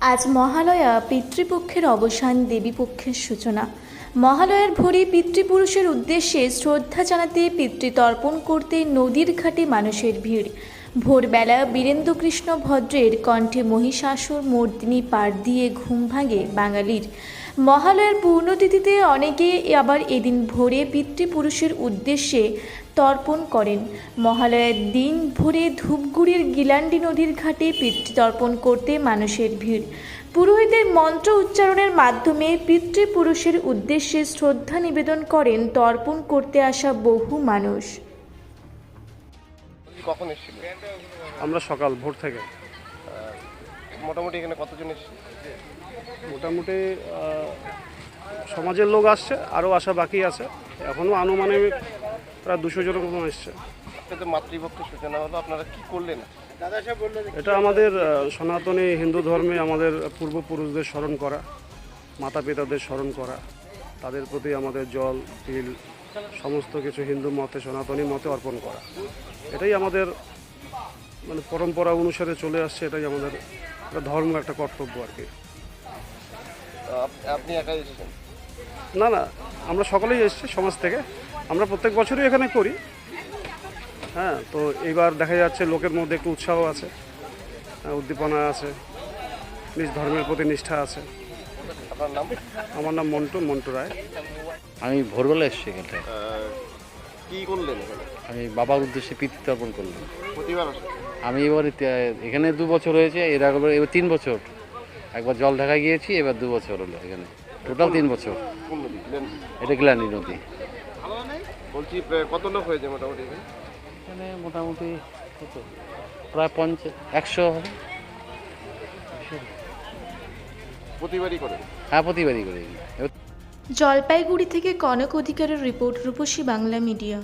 আজ মহালয়া পিতৃপক্ষের অবসান, দেবীপক্ষের সূচনা। মহালয়ার ভোরে পিতৃপুরুষের উদ্দেশ্যে শ্রদ্ধা জানাতে পিতৃতর্পণ করতে নদীর ঘাটে মানুষের ভিড়। ভোরবেলা বীরেন্দ্রকৃষ্ণ ভদ্রের কণ্ঠে মহিষাসুর মর্দিনী পার দিয়ে ঘুম ভাঙে বাঙালির। মহালয়ার পূর্ণতিথিতে অনেকে আবার এদিন ভোরে পিতৃপুরুষের উদ্দেশ্যে তর্পণ করেন। মহালয়ার দিন ভোরে ধূপগুড়ির গিলান্ডি নদীর ঘাটে পিতৃতর্পণ করতে মানুষের ভিড়। পুরোহিতের মন্ত্র উচ্চারণের মাধ্যমে পিতৃপুরুষের উদ্দেশ্যে শ্রদ্ধা নিবেদন করেন তর্পণ করতে আসা বহু মানুষ। কখন এসেছিল আমরা সকাল ভোর থেকে। মোটামুটি এখানে কতজন এসেছিল মোটামুটি সমাজের লোক আসছে আরও আসা বাকি আছে। এখনও আনুমানিক প্রায় দুশো জনের মতো এসছে। মাতৃপক্ষের সূচনা হলো আপনারা কি করলেন? এটা আমাদের সনাতনী হিন্দু ধর্মে আমাদের পূর্বপুরুষদের স্মরণ করা মাতা পিতাদের স্মরণ করা তাদের প্রতি আমাদের জল তিল সমস্ত কিছু হিন্দু মতে সনাতনী মতে অর্পণ করা। এটাই আমাদের মানে পরম্পরা অনুসারে চলে আসছে এটাই আমাদের একটা ধর্ম একটা কর্তব্য আর কি। আপনি একাই এসেছেন? না না আমরা সকলেই এসেছি সমাজ থেকে। আমরা প্রত্যেক বছরই এখানে করি। হ্যাঁ তো এইবার দেখা যাচ্ছে লোকের মধ্যে একটু উৎসাহ আছে। হ্যাঁ, উদ্দীপনা আছে। নিজ ধর্মের প্রতি নিষ্ঠা আছে। আপনার নাম? আমার নাম মন্টু মন্টু রায়। আমি ভোরবেলা এসেছি এখানটায় কি করলেন এখানে? আমি বাবার উদ্দেশ্যে পিতৃতর্পণ করলাম। প্রতিবার আমি এবারে এখানে দু বছর হয়েছে এর আগে এবার তিন বছর। একবার জল ঢাকা গিয়েছি এবার দু বছর হলো এখানে। টোটাল তিন বছর। এটা গ্লানি নদী। বলছি কত লোক হয়েছে মোটামুটি এখানে? এখানে মোটামুটি প্রায় পঞ্চাশ একশো হবে। প্রতিবারই হ্যাঁ প্রতিবারই করে। জলপাইগুড়ি থেকে কনক অধিকারের রিপোর্ট রূপসী বাংলা মিডিয়া।